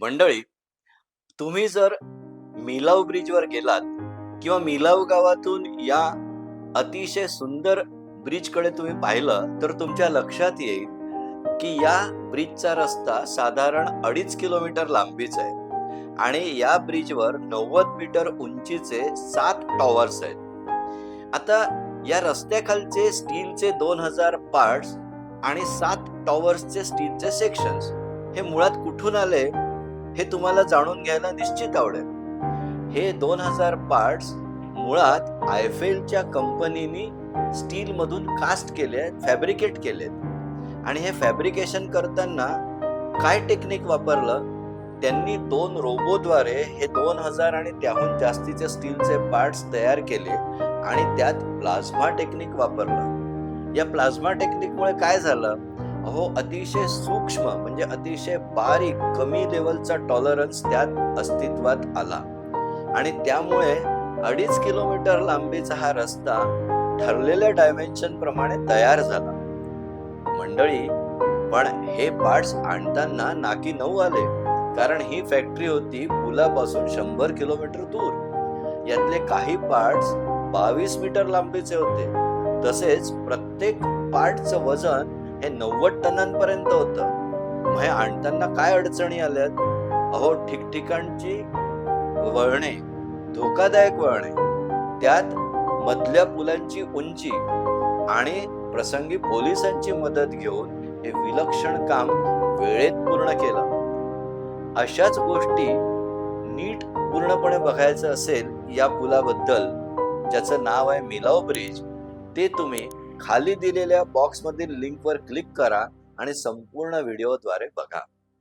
मंडळी तुम्ही जर मिलाव ब्रिजवर गेलात किंवा मिलाव गावातून या अतिशय सुंदर ब्रिजकडे तुम्ही पाहिलं तर तुमच्या लक्षात येईल की या ब्रिजचा रस्ता साधारण अडीच किलोमीटर लांबीचा आहे आणि या ब्रिजवर नव्वद मीटर उंचीचे सात टॉवर्स आहेत. आता या रस्त्याखालचे स्टीलचे दोन हजार पार्ट्स आणि सात टॉवर्सचे स्टीलचे सेक्शन्स हे मुळात कुठून आले? हे तुम्हाला जाणून घ्यायला निश्चित आवडेल. हे दोन हजार पार्ट्स मुळात आयफेलच्या कंपनीनी स्टील मधून कास्ट केले फॅब्रिकेट केलेत आणि हे फॅब्रिकेशन करताना काय टेक्निक वापरलं? त्यांनी दोन रोबोद्वारे हे दोन हजार आणि त्याहून जास्तीचे स्टीलचे पार्ट्स तयार केले आणि त्यात प्लाझ्मा टेक्निक वापरलं. या प्लाझ्मा टेक्निकमुळे काय झालं? अहो अतिशय सूक्ष्म म्हणजे अतिशय बारीक कमी लेवलचा टॉलरन्स त्यात अस्तित्वात आला. आणि त्यामुळे अडीच किलोमीटर लांबीचा हा रस्ता ठरलेल्या डायमेन्शन प्रमाणे तयार झाला. मंडळी पण हे पार्ट्स आणताना नाकी नऊ आले कारण ही फॅक्टरी होती पुलापासून शंभर किलोमीटर दूर. यातले काही पार्ट्स बावीस मीटर लांबीचे होते. तसेच प्रत्येक पार्टचं वजन हे नव्वद टनांपर्यंत होतं. मग हे आणताना काय अडचणी आल्यात? अहो ठिकठिकाणची वळणे धोकादायक वळणे. त्यात मधल्या पुलांची उंची आणि प्रसंगी पोलिसांची मदत घेऊन हे विलक्षण काम वेळेत पूर्ण केलं. अशाच गोष्टी नीट पूर्णपणे बघायचं असेल या पुलाबद्दल ज्याचं नाव आहे मिलाव ब्रिज ते तुम्ही खाली दिलेल्या बॉक्समधील लिंकवर क्लिक करा आणि संपूर्ण व्हिडिओद्वारे बघा.